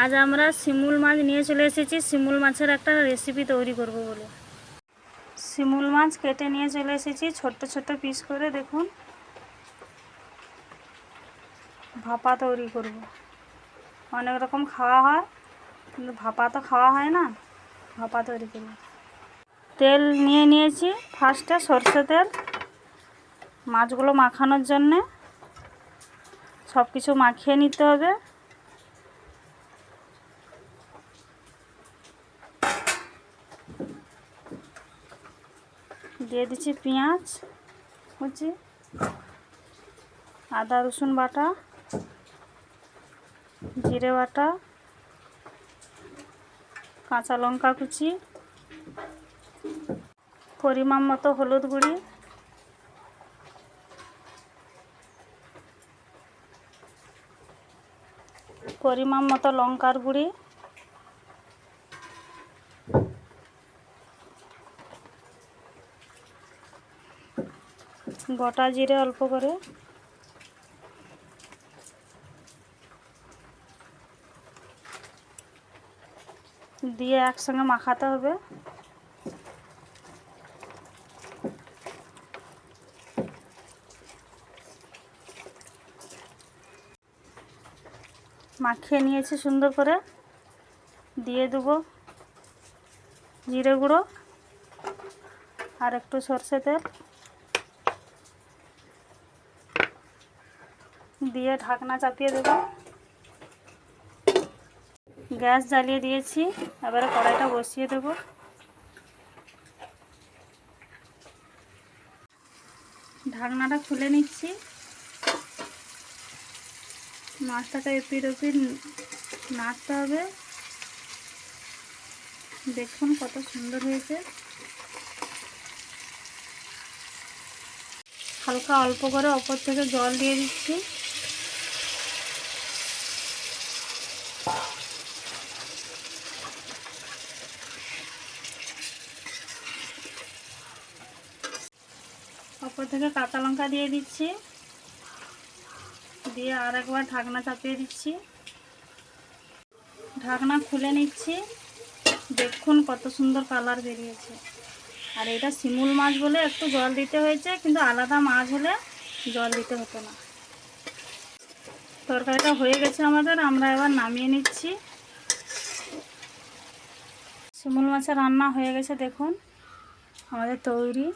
আজ আমরা শিমুল মাছ নিয়ে চলে এসেছি। শিমুল মাছের একটা রেসিপি তৈরি করব বলে। শিমুল মাছ কেটে নিয়ে চলে এসেছি। ছোট্ট ছোট্ট পিস করে দেখুন। ভাপা তৈরি করব। অনেক রকম খাওয়া হয়, কিন্তু ভাপা তো খাওয়া হয় না। ভাপা তৈরি করব। তেল নিয়ে নিয়েছি। ফার্স্টে সর্ষে তেল। মাছগুলো মাখানোর জন্যে সব কিছু মাখিয়ে নিতে হবে। দিয়ে দিচ্ছি পেঁয়াজ, কুচি, আদা, রসুন বাটা, জিরে বাটা, কাঁচা লঙ্কা কুচি, পরিমাণ মতো হলুদ গুঁড়ি, পরিমাণ মতো লঙ্কার গুঁড়ি গোটা জিরে অল্প করে। দিয়ে একসঙ্গে মাখাতে হবে। মাখিয়ে নিয়েছি সুন্দর করে। দিয়ে দেবো জিরে গুঁড়ো আর একটু সর্ষে তেল। দিয়ে ঢাকনা চাপিয়ে দেবো। গ্যাস জ্বালিয়ে দিয়েছি, এবারে কড়াইটা বসিয়ে দেবো। ঢাকনাটা খুলে নিচ্ছি। মাছটাকে এপিট ওপিট নাড়তে হবে। দেখুন কত সুন্দর হয়েছে। হালকা অল্প করে ওপর থেকে জল দিয়ে দিচ্ছি। ওপর থেকে কাঁচা লঙ্কা দিয়ে দিচ্ছি। দিয়ে আর একবার ঢাকনা চাপিয়ে দিচ্ছি। ঢাকনা খুলে নিচ্ছি। দেখুন কত সুন্দর কালার বেরিয়েছে। আর এটা শিমুল মাছ বলে একটু জল দিতে হয়েছে, কিন্তু আলাদা মাছ হলে জল দিতে হতো না। তরকারিটা হয়ে গেছে আমাদের, আমরা এবার নামিয়ে নিচ্ছি। শিমুল মাছের রান্না হয়ে গেছে, দেখুন, আমাদের তৈরি।